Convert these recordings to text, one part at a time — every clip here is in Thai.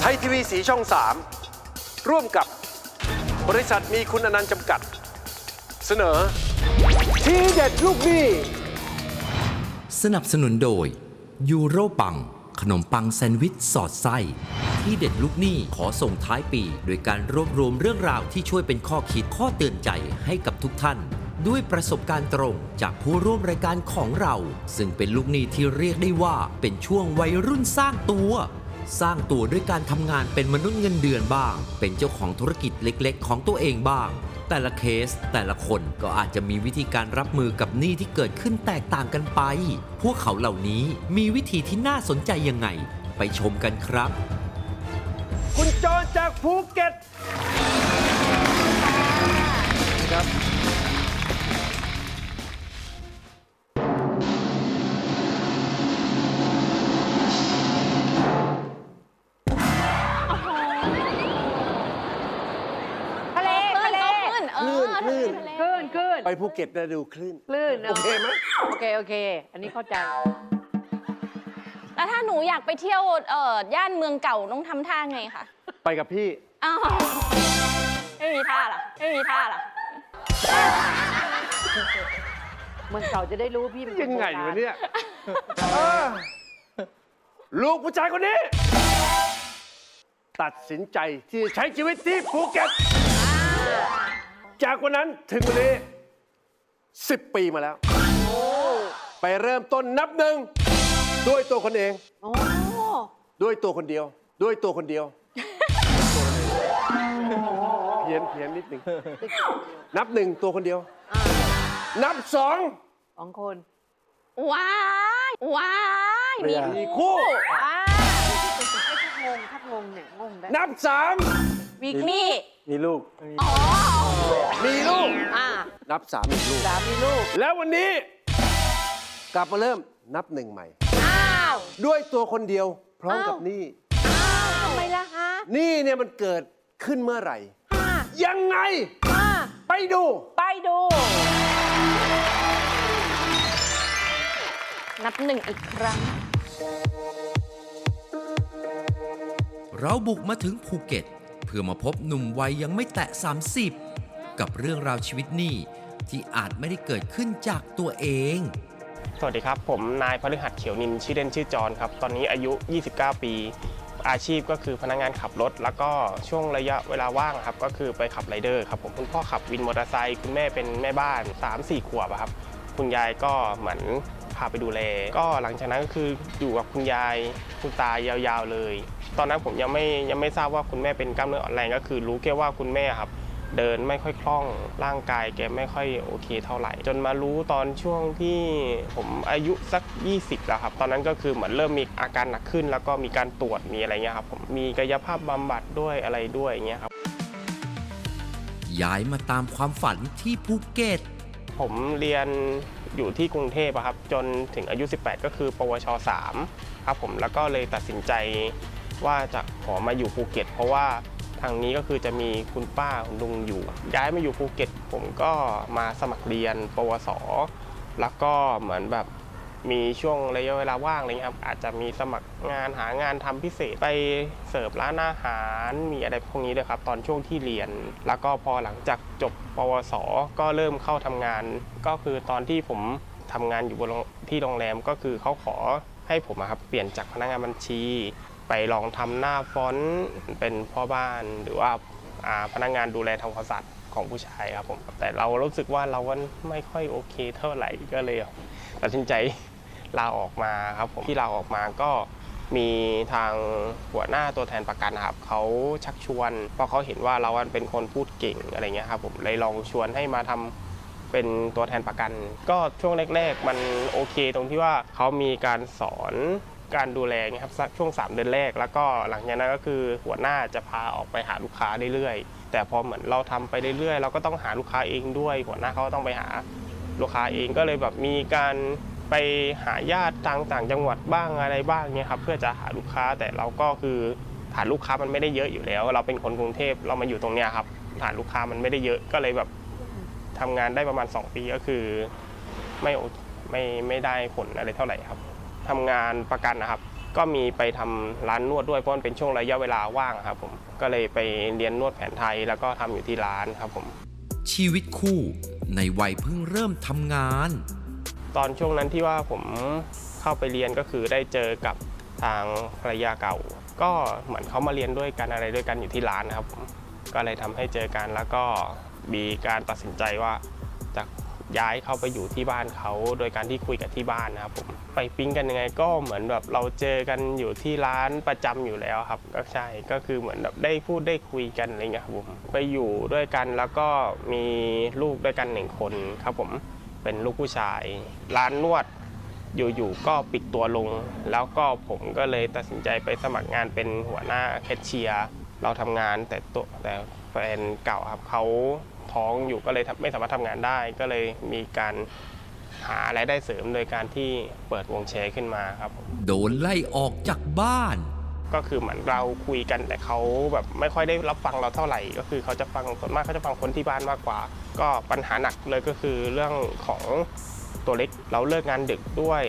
ไทยทีวีสีช่อง 3 ร่วมกับบริษัทมีคุณอนันต์จำกัด เสนอ ทีเด็ดลูกหนี้สนับสนุนโดย ยูโรปัง ขนมปังแซนด์วิชสอดไส้ที่เด็ดลูกหนี้ขอส่งท้ายปี โดยการรวบรวมเรื่องราวที่ช่วยเป็นข้อคิดข้อเตือนใจให้กับทุกท่าน ด้วยประสบการณ์ตรงจากผู้ร่วมรายการของเรา ซึ่งเป็นลูกหนี้ที่เรียกได้ว่าเป็นช่วงวัยรุ่นสร้างตัว สร้างตัวด้วยการทำงานเป็นมนุษย์เงินเดือนบ้าง เป็นเจ้าของธุรกิจเล็กๆ ของตัวเองบ้าง แต่ละเคสแต่ละคนก็อาจจะมีวิธีการรับมือกับหนี้ที่เกิดขึ้นแตกต่างกันไป พวกเขาเหล่านี้มีวิธีที่น่าสนใจยังไง ไปชมกันครับ คุณจอนจากภูเก็ตครับ ไปภูเก็ตนะดูคลื่นคลื่นโอเคไหม โอเค โอเค อันนี้เข้าใจ แล้วถ้าหนูอยากไปเที่ยวเอ่อย่านเมืองเก่าต้องทำท่าไงคะไปกับพี่ อ้าวไม่มีท่าล่ะไม่มีท่าล่ะเมืองเก่าจะได้รู้พี่เป็นคนยังไงโบราณวะเนี่ยเออลูกผู้ชายคนนี้ ตัดสินใจที่จะใช้ชีวิตที่ภูเก็ต จากวันนั้นถึงวันนี้ 10 ปีมาแล้ว ไปเริ่มต้นนับหนึ่งด้วยตัวคนเอง โอ้ด้วยตัวคนเดียว ด้วยตัวคนเดียวเพี้ยนเพี้ยนนิดหนึ่งนับหนึ่งตัวคนเดียวอ่านับสองสองคน ว้าย ว้าย มีมีคู่อ่าไอ้ทักงงทักงงเนี่ยงงได้นับสามมีมี มีลูกอ๋อมีลูก อ่านับสามมีลูก สามมีลูก แล้ววันนี้ กลับมาเริ่มนับหนึ่งใหม่ อ้าวด้วยตัวคนเดียวพร้อมกับอ้าวหนี่ ทำไมล่ะฮะนี่เนี่ยมันเกิดขึ้นเมื่อไหร่ อ่ายังไง อ่าไปดู ไปดู นับหนึ่งอีกครั้ง เราบุกมาถึงภูเก็ต เพื่อมาพบหนุ่มวัยยังไม่แตะ 30 กับเรื่องราวชีวิตนี้ที่อาจไม่ได้เกิดขึ้นจากตัวเอง สวัสดีครับ ผมนายพฤหัสเขียวนินชื่อเล่นชื่อจอนครับ ตอนนี้อายุ 29 ปี อาชีพก็คือพนักงานขับรถ แล้วก็ช่วงระยะเวลาว่างครับ ก็คือไปขับไรเดอร์ครับผมคุณพ่อขับวินมอเตอร์ไซค์คุณแม่เป็นแม่บ้าน 3-4 ขวบครับ คุณยายก็เหมือนพาไปดูแล ก็หลังจากนั้นก็คืออยู่กับคุณยายคุณตายาวๆเลย ตอนนั้นผมยังไม่ยังไม่ทราบว่าคุณแม่เป็นกล้ามเนื้ออ่อนแรงก็คือ รู้แค่ว่าคุณแม่ครับเดินไม่ค่อยคล่องร่างกายแกไม่ค่อยโอเคเท่าไหร่ จนมารู้ตอนช่วงที่ผมอายุสัก 20 แล้วครับ ตอนนั้นก็คือเหมือนเริ่มมีอาการหนักขึ้น แล้วก็มีการตรวจมีอะไรเงี้ยครับผมมีกายภาพบำบัดด้วยอะไรด้วยอย่างเงี้ยครับย้ายมาตามความฝันที่ภูเก็ตผมเรียนอยู่ที่กรุงเทพอะครับจนถึงอายุ 18 ก็คือ ปวช 3 ครับผมแล้วก็เลยตัดสินใจ ว่าจะขอมาอยู่ภูเก็ต เพราะว่าทางนี้ก็คือจะมีคุณป้าคุณลุงอยู่ ย้ายมาอยู่ภูเก็ต ผมก็มาสมัครเรียน ปวส แล้วก็เหมือนแบบมีช่วงระยะเวลาว่างอะไรเงี้ยครับอาจจะมีสมัครงานหางานทำพิเศษไปเสิร์ฟร้านอาหารมีอะไรพวกนี้ด้วยครับ ตอนช่วงที่เรียน แล้วก็พอหลังจากจบปวส ก็เริ่มเข้าทำงาน ก็คือตอนที่ผมทำงานอยู่บนที่โรงแรมก็คือเขาขอให้ผมครับเปลี่ยนจากพนักงานบัญชี ไปลองทำหน้าฟอนต์เป็นพ่อบ้านหรือว่าาพนักงานดูแลทำความสะอาดของผู้ชายครับผม แต่เรารู้สึกว่าเราก็ไม่ค่อยโอเคเท่าไหร่ก็เลยตัดสินใจลาออกมาครับผมที่ลาออกมาก็มีทางหัวหน้าตัวแทนประกันนะครับเขาชักชวนเพราะเขาเห็นว่าเราเป็นคนพูดเก่งอะไรเงี้ยครับผมเลยลองชวนให้มาทำเป็นตัวแทนประกัน ก็ช่วงแรก ๆ มันโอเคตรงที่ว่าเขามีการสอน การดูแลเงี้ครับช่วง 3 เดือนแรก แล้วก็หลังจากนั้นก็คือหัวหน้าจะพาออกไปหาลูกค้าเรื่อยๆ แต่พอเหมือนเราทำไปเรื่อยๆ เราก็ต้องหาลูกค้าเองด้วย หัวหน้าเขาก็ต้องไปหาลูกค้าเองก็เลยแบบมีการไปหาญาติทางต่างจังหวัดบ้างอะไรบ้างเนี่ยครับเพื่อจะหาลูกค้าแต่เราก็คือฐานลูกค้ามันไม่ได้เยอะอยู่แล้ว เราเป็นคนกรุงเทพเรามาอยู่ตรงเนี้ยครับฐานลูกค้ามันไม่ได้เยอะก็เลยแบบทำงานได้ประมาณ 2 ปีก็คือ ไม่โอไม่ไม่ได้ผลอะไรเท่าไหร่ครับ ทำงานประกันนะครับ ก็มีไปทำร้านนวดด้วยเพราะมันเป็นช่วงระยะเวลาว่างครับผมก็เลยไปเรียนนวดแผนไทยแล้วก็ทำอยู่ที่ร้านครับผมชีวิตคู่ในวัยเพิ่งเริ่มทำงาน ตอนช่วงนั้นที่ว่าผมเข้าไปเรียนก็คือได้เจอกับทางภรรยาเก่า ก็เหมือนเขามาเรียนด้วยกันอะไรด้วยกันอยู่ที่ร้านนะครับผมก็เลยทำให้เจอกันแล้วก็มีการตัดสินใจว่าจะ ย้ายเข้าไปอยู่ที่บ้านเขา โดยการที่คุยกับที่บ้านนะครับผมไปปิ๊งกันยังไงก็เหมือนแบบเราเจอกันอยู่ที่ร้านประจำอยู่แล้วครับ ก็ใช่ก็คือเหมือนแบบได้พูดได้คุยกันอะไรเงี้ยครับผมไปอยู่ด้วยกันแล้วก็มีลูกด้วยกันหนึ่งคนครับผมเป็นลูกผู้ชาย ร้านนวดอยู่ๆก็ปิดตัวลง แล้วก็ผมก็เลยตัดสินใจไปสมัครงานเป็นหัวหน้าแคชเชียร์เราทำงานแต่ตัวแต่แฟนเก่าครับเขา ท้องอยู่ก็เลยทำไม่สามารถทำงานได้ ก็เลยมีการหารายได้เสริมโดยการที่เปิดวงแชร์ขึ้นมาครับผมโดนไล่ออกจากบ้าน ก็คือเหมือนเราคุยกันแต่เขาแบบไม่ค่อยได้รับฟังเราเท่าไหร่ ก็คือเขาจะฟังส่วนมากเขาจะฟังคนที่บ้านมากกว่า ก็ปัญหาหนักเลยก็คือเรื่องของตัวเล็กเราเลิกงานดึกด้วย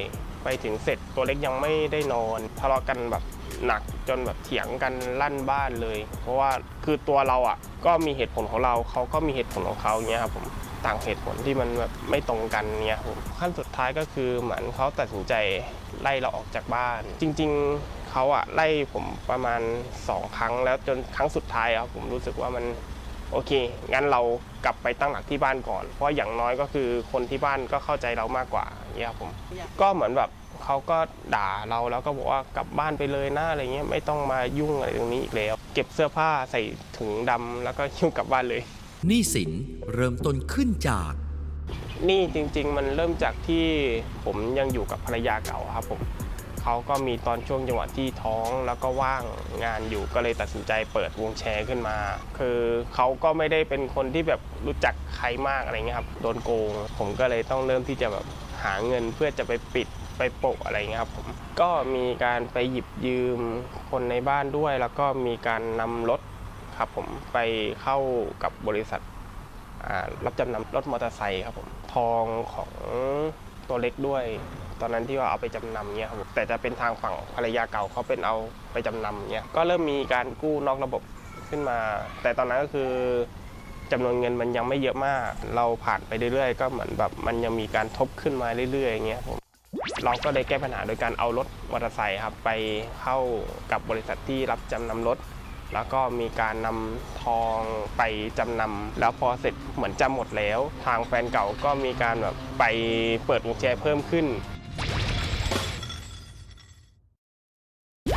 ไปถึงเสร็จตัวเล็กยังไม่ได้นอนทะเลาะกันแบบ หนักจนแบบเถียงกันลั่นบ้านเลย เพราะว่าคือตัวเราอะ ก็มีเหตุผลของเราเขาก็มีเหตุผลของเขาเงี้ยครับผมต่างเหตุผลที่มันแบบไม่ตรงกันเงี้ยผมขั้นสุดท้ายก็คือเหมือนเขาตัดสินใจไล่เราออกจากบ้าน จริง ๆเขาอะไล่ผมประมาณ 2 ครั้งแล้วจนครั้งสุดท้ายอะครับผมรู้สึกว่ามันโอเค งั้นเรากลับไปตั้งหลักที่บ้านก่อน เพราะอย่างน้อยก็คือคนที่บ้านก็เข้าใจเรามากกว่าเงี้ยครับผมก็เหมือนแบบ เขาก็ด่าเราแล้วก็บอกว่ากลับบ้านไปเลยนะอะไรเงี้ยไม่ต้องมายุ่งอะไรตรงนี้อีกแล้ว เก็บเสื้อผ้าใส่ถุงดำแล้วก็หิ้วกลับบ้านเลยหนี้สินเริ่มต้นขึ้นจากนี่จริง ๆ มันเริ่มจากที่ผมยังอยู่กับภรรยาเก่าครับผมเขาก็มีตอนช่วงจังหวะที่ท้องแล้วก็ว่างงานอยู่ก็เลยตัดสินใจเปิดวงแชร์ขึ้นมา คือเขาก็ไม่ได้เป็นคนที่แบบรู้จักใครมากอะไรเงี้ยครับโดนโกง ผมก็เลยต้องเริ่มที่จะแบบหาเงินเพื่อจะไปปิด ไปโปะอะไรเงี้ยครับผมก็มีการไปหยิบยืมคนในบ้านด้วย แล้วก็มีการนำรถครับผมไปเข้ากับบริษัทรับจำนำรถมอเตอร์ไซค์ครับผมทองของตัวเล็กด้วย ตอนนั้นที่ว่าเอาไปจำนำเนี่ยครับแต่จะเป็นทางฝั่งภรรยาเก่าเขาเป็นเอาไปจำนำเนี่ยก็เริ่มมีการกู้นอกระบบขึ้นมา แต่ตอนนั้นก็คือจำนวนเงินมันยังไม่เยอะมาก เราผ่านไปเรื่อยๆ ก็เหมือนแบบมันยังมีการทบขึ้นมาเรื่อยๆอย่างเงี้ยครับผม เราก็เลยแก้ปัญหาโดยการเอารถมอเตอร์ไซค์ครับไปเข้ากับบริษัทที่รับจำนำรถ แล้วก็มีการนำทองไปจำนำแล้วพอเสร็จเหมือนจะหมดแล้ว ทางแฟนเก่าก็มีการแบบไปเปิดวงแชร์เพิ่มขึ้น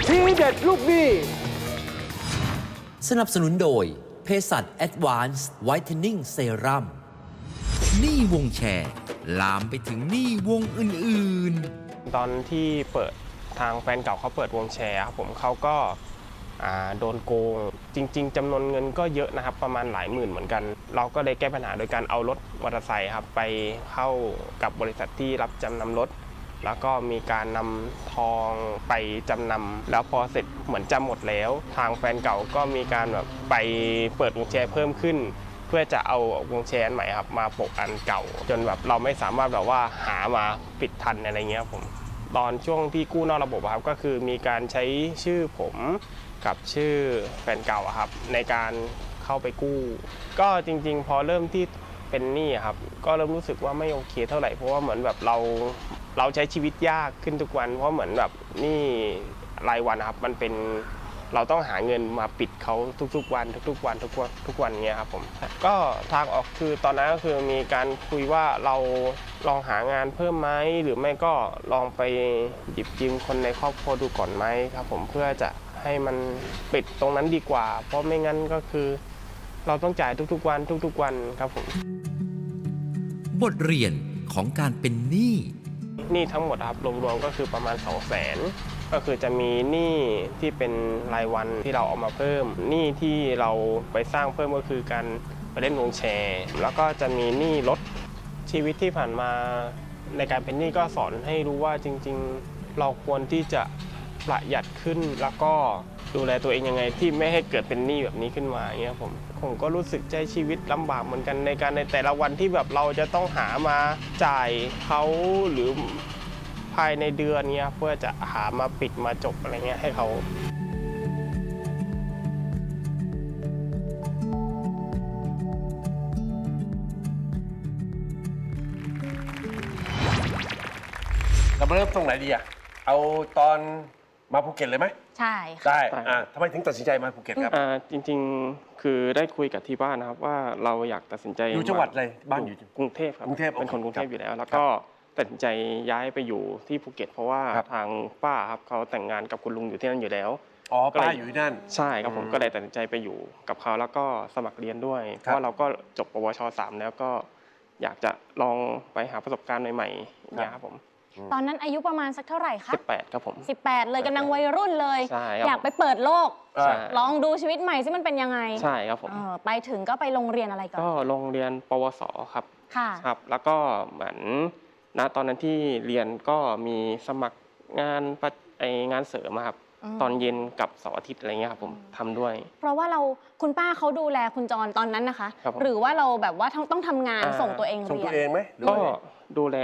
ทีเด็ดลูกหนี้สนับสนุนโดยเภสัช Advanced Whitening Serum หนี้วงแชร์ ลามไปถึงหนี้วงอื่นๆ ตอนที่เปิดทางแฟนเก่าเขาเปิดวงแชร์ครับผมเขาก็โดนโกงจริง ๆจำนวนเงินก็เยอะนะครับ ประมาณหลายหมื่นเหมือนกัน เราก็เลยแก้ปัญหาโดยการเอารถมอเตอร์ไซค์ครับไปเข้ากับบริษัทที่รับจำนำรถ แล้วก็มีการนำทองไปจำนำแล้วพอเสร็จเหมือนจะหมดแล้ว ทางแฟนเก่าก็มีการแบบไปเปิดวงแชร์เพิ่มขึ้น พื่อจะเอาวงแชร์อันใหม่ครับมาโปะอันเก่า จนแบบเราไม่สามารถแบบว่าหามาปิดทันอะไรเงี้ยครับผมตอนช่วงที่กู้นอกระบบครับก็คือมีการใช้ชื่อผมกับชื่อแฟนเก่าครับ ในการเข้าไปกู้ ก็จริง ๆ พอเริ่มที่เป็นหนี้ครับ ก็เริ่มรู้สึกว่าไม่โอเคเท่าไหร่เพราะว่าเหมือนแบบเราเราใช้ชีวิตยากขึ้นทุกวัน เพราะเหมือนแบบหนี้รายวันครับ มันเป็น เราต้องหาเงินมาปิดเขาทุกๆวัน ทุกๆวันทุกวันทุกวันเงี้ยครับผมก็ทางออกคือตอนนั้นก็คือมีการคุยว่าเราลองหางานเพิ่มไหมหรือไม่ก็ลองไปหยิบยืมคนในครอบครัวดูก่อนไหมครับ ผมเพื่อจะให้มันปิดตรงนั้นดีกว่า เพราะไม่งั้นก็คือ เราต้องจ่ายทุกๆวันทุกๆวันครับผมบทเรียนของการเป็นหนี้หนี้ทั้งหมดครับรวมๆก็คือประมาณ 2 0 0 0 0 0 ก็คือจะมีหนี้ที่เป็นรายวันที่เราเอามาเพิ่มหนี้ที่เราไปสร้างเพิ่มก็คือการไปเล่นวงแชร์ แล้วก็จะมีหนี้รถชีวิตที่ผ่านมาในการเป็นหนี้ก็สอนให้รู้ว่าจริง ๆ เราควรที่จะประหยัดขึ้นแล้วก็ดูแลตัวเองยังไงที่ไม่ให้เกิดเป็นหนี้แบบนี้ขึ้นมาอย่างเงี้ยผมผมก็รู้สึกใจชีวิตลำบากเหมือนกันในการในแต่ละวันที่แบบเราจะต้องหามาจ่ายเขาหรือ ภายในเดือนเนี้ยเพื่อจะหามาปิดมาจบอะไรเงี้ยให้เขาเรามาเริ่มตรงไหนดีอะเอาตอนมาภูเก็ตเลยไหมใช่ค่ะได้ได้อ่าทำไมถึงตัดสินใจมาภูเก็ตครับ อ่าจริงๆคือได้คุยกับที่บ้านนะครับว่าเราอยากตัดสินใจอยู่จังหวัดอะไรบ้านอยู่กรุงเทพครับกรุงเทพเป็นคนโอเคกรุงเทพครับอยู่แล้ว แล้วก็ ตัดสินใจย้ายไปอยู่ที่ภูเก็ต เพราะว่าครับ ทางป้าครับเขาแต่งงานกับคุณลุงอยู่ที่นั่นอยู่แล้ว อ๋อก็เลยป้าอยู่ที่นั่น ใช่ครับผมอืมก็เลยตัดสินใจไปอยู่กับเขาแล้วก็สมัครเรียนด้วย เพครับ ราะเราก็จบปวชสามแล้วก็อยากจะลองไปหาประสบการณ์ใหม่ๆอย่างเงี้ยครับผมตอนนั้นอายุประมาณสักเท่าไหร่คะสิบแปดครับผม 18 เลยกำลังวัยรุ่นเลย ใช่ครับอยากไปเปิดโลกอ่าใช่ ลองดูชีวิตใหม่ซิมันเป็นยังไงใช่ครับผม เออไปถึงก็ไปโรงเรียนอะไรก่อนก็โรงเรียนปวสครับค่ะ ครับ แล้วก็เหมือน ณตอนนั้นที่เรียนก็มีสมัครงานประไองานเสริมอะครับอืมตอนเย็นกับเสาร์อาทิตย์อะไรเงี้ยครับผมทำด้วย เพราะว่าเราคุณป้าเขาดูแลคุณจรตอนนั้นนะคะครับผมหรือว่าเราแบบว่าต้องต้องทำงานอ่าส่งตัวเองส่งเรียตัวนเองไหมหรือก็ว่าไงดูแล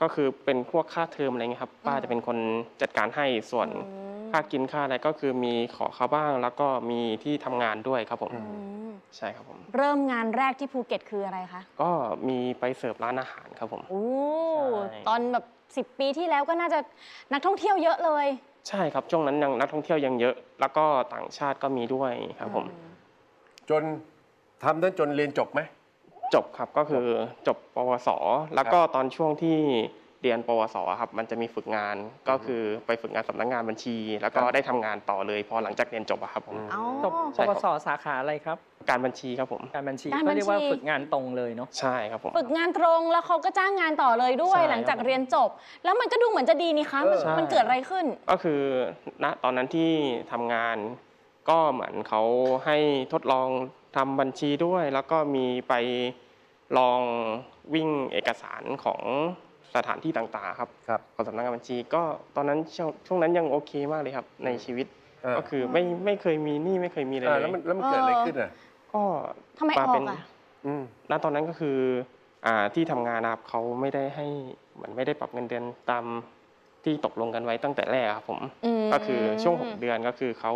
ก็คือเป็นพวกค่าเทอมอะไรเงี้ยครับ ป้าจะเป็นคนจัดการให้ส่วนอืม ค่ากินค่าอะไรก็คือมีขอเขาบ้าง แล้วก็มีที่ทำงานด้วยครับผมอืมใช่ครับผม เริ่มงานแรกที่ภูเก็ตคืออะไรคะก็มีไปเสิร์ฟร้านอาหารครับผม โอ้ใช่ ตอนแบบ 10 ปีที่แล้วก็น่าจะนักท่องเที่ยวเยอะเลยใช่ครับช่วงนั้นยังนักท่องเที่ยวยังเยอะ แล้วก็ต่างชาติก็มีด้วยครับผมจนทำนั้นจนเรียนจบไหม จบครับก็คือจบปวส แล้วก็ตอนช่วงที่ เรียนปวสครับมันจะมีฝึกงานก็คือไปฝึกงานสำนักงานบัญชี แล้วก็ครับได้ทำงานต่อเลยพอหลังจากเรียนจบอะครับผมอ๋อจบใช่ปครับวสสาขาอะไรครับ การบัญชีครับผมการบัญชีการบัเขาญชีเรียกว่าฝึกงานตรงเลยเนาะใช่ครับผมฝึกงานตรงแล้วเขาก็จ้างงานต่อเลยด้วยใช่หลังจากเรียนจบ แล้วมันก็ดูเหมือนจะดีนี่คะมันใช่มันเกิดอะไรขึ้น ก็คือณตอนนั้นที่ทำงานก็เหมือนเขาให้ทดลองทำบัญชีด้วย แล้วก็มีไปลองวิ่งเอกสารของ สถานที่ต่างๆครับครับ ของสำนักงานบัญชีก็ตอนนั้นช่วงช่วงนั้นยังโอเคมากเลยครับ ในชีวิตอ่าก็คือไม่ไม่เคยมีหนี้ไม่เคยมีอะไรอ่าเลแล้วยมันแล้วมันเกิดอะไรขึ้นอะก็ทำไมออกเป็นอะ อืม ณตอนนั้นก็คืออ่าที่ทำงานนะครับเขาไม่ได้ให้เหมือนไม่ได้ปรับเงินเดือนตามที่ตกลงกันไว้ตั้งแต่แรกครับผมอืมก็คือช่วง 6 เดือนก็คือเขา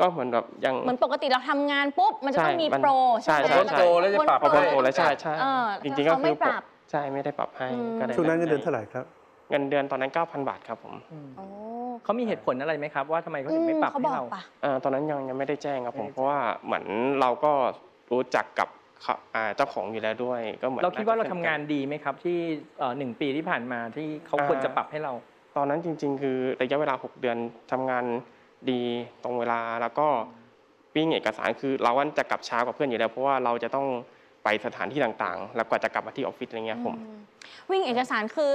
ก็เหมือนแบบยัง เหมือนปกติเราทำงานปุ๊บ มันจะต้องมีใช่มันโปรใช่ไหมใช่พ้นโปรแล้วจะปรับ พอให้พ้นโปรแล้วใช่ใช่เออจริงๆก็เขาคืไม่อปรับ ใช่ไม่ได้ปรับให้อืม ก็ได้ช่วงนั้นเงินเดือนเท่าไหร่ครับ เงินเดือนตอนนั้น 9,000 บาทครับผมโอ้เขามีเหตุผลอะไรไหมครับ ว่าทำไมเขาถึงไม่ปรับเขาให้บอกเราปะ เอ่อตอนนั้นยังยังไม่ได้แจ้งครับผมไม่ได้แจ้ง เพราะว่าเหมือนเราก็รู้จักกับเขาอ่าเจ้าของอยู่แล้วด้วย ก็เหมือนเราคิดว่าเราทำน่จะงานดีไหมครับ ที่เอ่อหนึ่งปีที่ผ่านมาที่เขาควรจะปรับให้เรา ตอนนั้นจริง ๆ คือระยะเวลา 6 เดือนทำงานดีตรงเวลาแล้วก็วิ่งเอกสารคือเราวันจะกลับช้ากว่าเพื่อนอยู่แล้ว เพราะว่าเราจะต้อง ไปสถานที่ต่างๆ แล้วกว่าจะกลับมาที่ออฟฟิศอะไรเงี้ยผมอืมวิ่งเอกสารคือ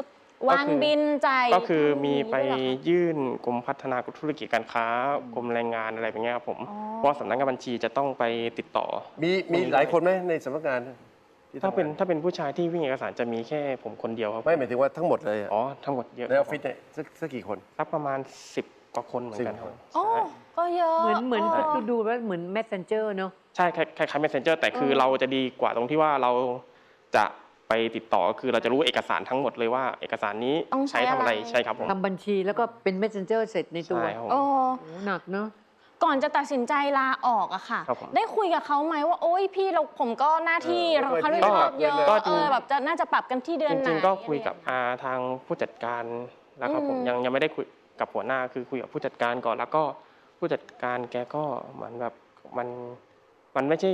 วางก็คือบินจ่ายก็คือมีไปทำอย่างนี้ด้วยเหรอคะยื่นกรมพัฒนาธุรกิจการค้ากรมแรงงานอะไรแบบเนี้ยครับผมอ๋อเพราะสำนักงานบัญชีจะต้องไปติดต่อ มีมีหลายคนไหมในสำนักงานที่ถ้าเป็นทำงถ้าเป็นผู้ชายที่วิ่งเอกสารจะมีแค่ผมคนเดียวครับไม่หมายถึงว่าทั้งหมดเลยอะอ๋อทั้งหมดเยอะในออฟฟิศเนี่ยสักสักกี่คนสักประมาณ 10กว่าคนเหมือนกันครับโอ้ใช่ ก็เยอะเหมือนเหมือนอคือดูว่าเหมือน messenger เนอะใช่คล้ายคล้ายๆ messenger แต่คือเออเราจะดีกว่าตรงที่ว่าเราจะไปติดต่อคือเราจะรู้เอกสารทั้งหมดเลยว่า เอกสารนี้ต้องใช้ใช้ทำอะไรอะไร ใช่ครับผม ทำบัญชีแล้วก็เป็น messenger เสร็จในตัวใช่ครับผมโอ้โอ้หนักเนอะก่อนจะตัดสินใจลาออกอะค่ะ ครับผมได้คุยกับเขาไหมว่า โอ๊ยพี่เราผมก็หน้าที่เออเขาไม่เรียค่อยกเยอะก็เอจริงอแบบจะน่าจะปรับกันที่เดือนจไหนริงๆก็คุยกับอาทางผู้จัดการแล้วครับผมอืม ยังยังไม่ได้คุยกับหัวหน้าคือคุยกับผู้จัดการก่อนแล้วก็ ผู้จัดการแกก็เหมือนแบบมันมันไม่ใช่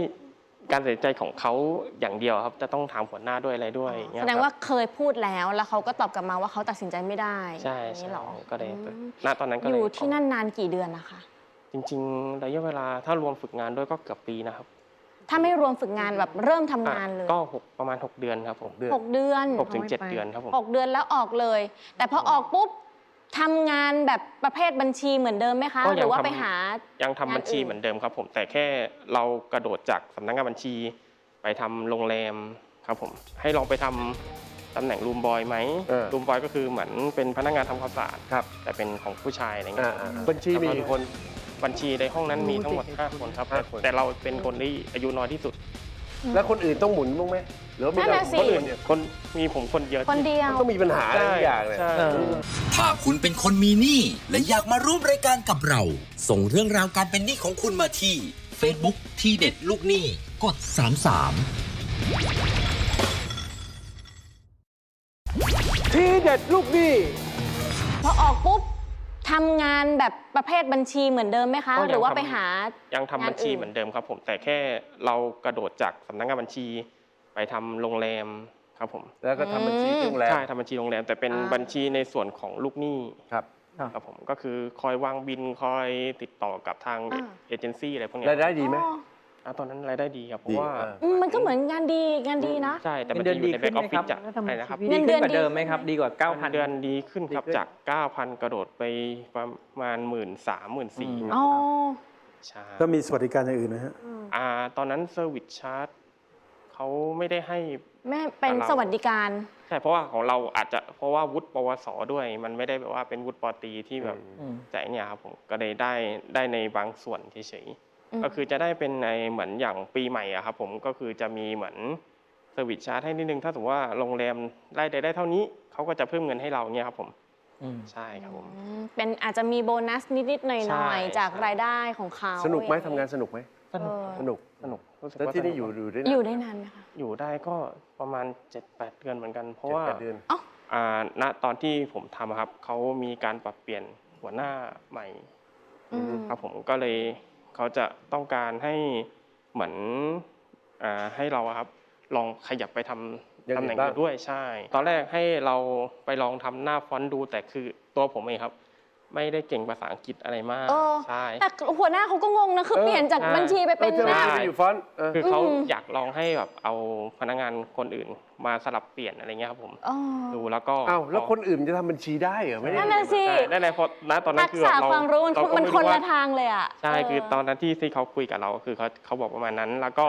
การตัดสินใจของเขาอย่างเดียวครับ จะต้องถามหัวหน้าด้วยอะไรด้วยอย่เยแสดงครับว่าเคยพูดแล้วแล้วเขาก็ตอบกลับมาว่าเขาตัดสินใจไม่ได้ใช่อย่างใช่นี้เหรอก็เลยอืมณตอนนั้นก็อเลยยู่ที่นั่นนานกี่เดือนนะคะ จริงๆระยะเวลาถ้ารวมฝึกงานด้วยก็เกือบปีนะครับ ถ้าไม่รวมฝึกงานแบบเริ่มทำงานเลยก็หกประมาณ 6 เดือนครับผมเดือนหกเดือนหกถึงเจ็ดน้อยไปเดือนครับผมหกเดือนแล้วออกเลย แต่พอออกปุ๊บ ทำงานแบบประเภทบัญชีเหมือนเดิมไหมคะ ก็ยังหรือว่าทำ ไปหา ยังทำงานบัญชีอื่น เหมือนเดิมครับ ผมแต่แค่เรากระโดดจากสำนักงานบัญชี ไปทำโรงแรมครับผมให้ลองไปทำตำแหน่งรูมบอยไหมเออรูมบอยก็คือเหมือนเป็นพนักงานทำความสะอาดครับ แต่เป็นของผู้ชายอะไรเงี้อ่ายอ่าบัญชีมีกี่คน บัญชีในห้องนั้นมีทั้งหมด5คนครับแต่ห้าคน แต่เราเป็นคนที่อายุน้อยที่สุด แล้วคนอื่นต้องหมุนบ้างไหมหรือว่ามีนั่นเราน่ะสิ คนอื่นเนี่ยคนมีผมคนเดียว คนเดียวมันต้องมีปัญหาอะไรทุกอย่างเลย ใช่เออถ้าคุณเป็นคนมีหนี้และอยากมาร่วมรายการกับเรา ส่งเรื่องราวการเป็นหนี้ของคุณมาที่ Facebook ที่เด็ดลูกหนี้กด 33ทีเด็ดลูกหนี้พอออกปุ๊บ ทำงานแบบประเภทบัญชีเหมือนเดิมไหมคะ ก็ยังหรือว่าทำ ไปหา ยังทำบัญชีงานอื่น เหมือนเดิมครับผมแต่แค่เรากระโดดจากสำนักงานบัญชี ไปทำโรงแรมครับผมแล้วก็ทำบัญชีที่โรงแรมใช่ทำบัญชีโรงแรมแต่เป็นอ่า บัญชีในส่วนของลูกหนี้ครับครับผมก็คือคอยวางบินคอยติดต่อกับทางเอเจนซี่อะไรพวกเนี้ยรายได้ดีไหม อ๋อ อะตอนนั้นรายได้ดีครับเพดีราะว่าเอออืมมันก็เหมือนงานดีงานดีนะ ใช่แต่มันเงิจะนอเดือนยู่ในแบ็กออฟฟิศดีขึ้นไหมครับจากอะไรนะครับเงินเดือนดีขึ้กว่าเดิมไหมครับ ดีดีกว่าเงิน9,000 เดือนดีขึ้นครับดีขึ้น จาก 9,000 กระโดดไปประมาณหมื่นสามหมื่นสี่อืมอ๋อใช่ก็มีสวัสดิการอย่างอื่นนะฮะอ่าตอนนั้นเซอร์วิสชาร์จเขาไม่ได้ให้ แม่เป็นเราสวัสดิการ ใช่เพราะว่าของเราอาจจะเพราะว่าวุฒิปวสด้วย มันไม่ได้แบบว่าเป็นวุฒิปอตรีที่แบบอืม แต่เนี่ยครับผมก็เลยได้ได้ในบางส่วนเฉยอืมๆ ก็คือจะได้เป็นในเหมือนอย่างปีใหม่อะครับผมก็คือจะมีเหมือนเซอร์วิสชาร์จให้นิดนึงถ้าสมมติว่าโรงแรมได้ได้ได้เท่านี้เขาก็จะเพิ่มเงินให้เราเนี่ยครับผมอืมใช่ครับผมอืมเป็นอาจจะมีโบนัสนิดๆหใช่น่อยๆจากใช่รายได้ของเขาสนุกไหมอย่ทำงานสนุกไหมสนุกเออสนุกสนุกรู้สึกแล้วว่าที่นี่สอยู่กอยู่ได้อยู่ได้นานไหมคะอยู่ได้ก็ประมาณ 7-8 เดือนเหมือนกัน เพราะเจ็ดว่าแปดเดือนอ่าณตอนที่ผมทำอะครับเขามีการปรับเปลี่ยนหัวหน้าใหม่อืมครับผมก็เลย เขาจะต้องการให้เหมือนอ่าให้เราอะครับลองขยับไปทำอย่างอื่นตำแหน่งบ้างอื่นด้วยใช่ ตอนแรกให้เราไปลองทำหน้าฟอนต์ดูแต่คือตัวผมเองครับ ไม่ได้เก่งภาษาอังกฤษอะไรมากเออ ใช่ แต่หัวหน้าเขาก็งงนะ คือเออเปลี่ยนจากใช่บัญชีไปเป็นเออหน้าเจอไปอยู่ฟอนต์เออคือเขาอืม อยากลองให้แบบเอาพนักงานคนอื่นมาสลับเปลี่ยนอะไรเงี้ยครับผม อ๋อ ดูแล้วก็อ้าวแล้วคนอื่นจะทำบัญชีได้เหรอไม่ได้ นั่นน่ะสิใช่ได้เลยเพราะณตอนนั้ทันกคือษะเราความรู้มันเราก็มันไคนละว่าทางเลยอะใช่เคือตอนนั้นที่ที่เขาคุยกับเราคือเขาเขาบอกประมาณนั้น แล้วก็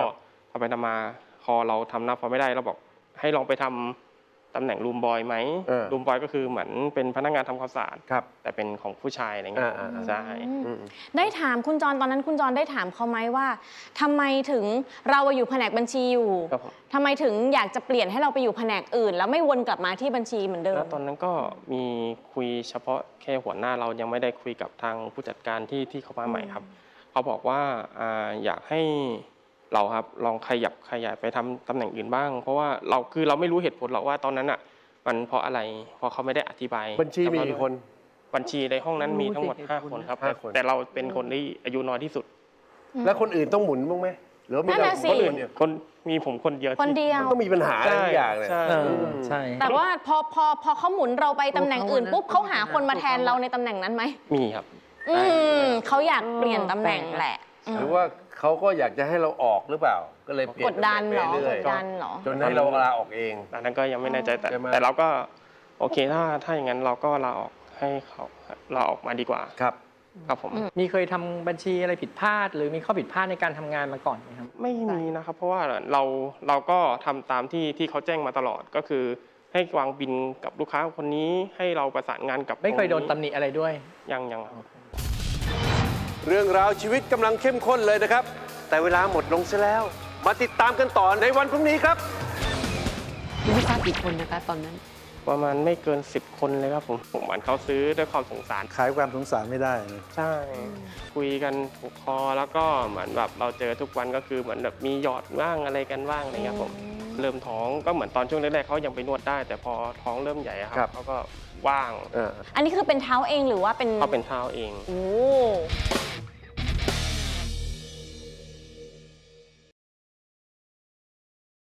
ทำไปทำมาพอเราทำหน้าฟอร์มไม่ได้เราบอกให้ลองไปทำ ตำแหน่งรูมบอยไหมเออรูมบอยก็คือเหมือนเป็นพนักงานทำความสะอาดครับแต่เป็นของผู้ชายอะไรเงี้ยอ่าๆๆใช่ อืม อืม ได้ถามคุณจรตอนนั้นคุณจรได้ถามเขาไหมว่าทำไมถึงเราอยู่แผนกบัญชีอยู่ครับผม ทำไมถึงอยากจะเปลี่ยนให้เราไปอยู่แผนกอื่น แล้วไม่วนกลับมาที่บัญชีเหมือนเดิม แล้วตอนนั้นก็มีคุยเฉพาะแค่หัวหน้าเรายังไม่ได้คุยกับทางผู้จัดการที่ที่เขามาใหม่ครับ เขาบอกว่าอ่าอยากให้ เราครับลองขยับขยายไปทำตำแหน่งอื่นบ้าง เพราะว่าเราคือเราไม่รู้เหตุผลหรอกว่าตอนนั้นอะ มันเพราะอะไรเพราะเขาไม่ได้อธิบาย บัญชีมีกี่คนบัญชีในห้องนั้นมีทั้งหมดรู้สิห้าคนครับแต่ห้าคนแต่เราเป็นคนที่อายุน้อยที่สุด แล้วคนอื่นต้องหมุนบ้างไหมหรือว่ามีนั่นเราน่ะสิคนอื่นเนี่ยคนมีผมคนเดียวคนที่เดียวมันต้องมีปัญหาอะไรทุกอย่างเลยใช่เอใช่อใช่ แต่ว่าพอพอพอเขาหมุนเราไปตำแหน่งอื่นปุ๊บเขาหาคนมาแทนเราในตำแหน่งนั้นไหมมีครับ อืมเขาอยากเปลี่ยนตำแหน่งแหละอืมหรือว่า เขาก็อยากจะให้เราออกหรือเปล่า ก็เลยเปลี่ยนกดดันเหรอไปกเรื่อยดดันเหรอจนให้เราลาออกเอง อันนั้นก็ยังไม่แน่ใจแต่ ใช่ไหม แต่เราก็โอเคถ้าถ้าอย่างนั้นเราก็ลาออกให้เขาลาออกมาดีกว่าครับ ครับผม มีเคยทำบัญชีอะไรผิดพลาด หรือมีข้อผิดพลาดในการทำงานมาก่อนไหมครับ ไม่มีนะครับ เพราะว่าเราเราก็ทำตามที่ที่เขาแจ้งมาตลอดก็คือ ให้วางบินกับลูกค้าคนนี้ให้เราประสานงานกับไม่เคยโดนรงตำหนิอะไรด้วย ยังยังครับ เรื่องราวชีวิตกำลังเข้มข้นเลยนะครับ แต่เวลาหมดลงซะแล้ว มาติดตามกันต่อในวันพรุ่งนี้ครับมีลูกค้ากี่คนนะคะตอนนั้น ประมาณไม่เกิน 10 คนเลยครับผมผมเหมือนเขาซื้อด้วยความสงสาร ขายความสงสารไม่ได้นะใช่ คุยกันถูกคอแล้วก็เหมือนแบบเราเจอทุกวันก็คือเหมือนแบบมีหยอดบ้างอะไรกันบ้างอะไรเงี้ยครับผม เริ่มท้องก็เหมือนตอนช่วงแรกๆเขายังไปนวดได้ แต่พอท้องเริ่มใหญ่อะคครัรับบ เขาก็ว่างเอออันนี้คือเป็นเท้าเองหรือว่าเป็นเขาเป็นเท้าเอง โอ้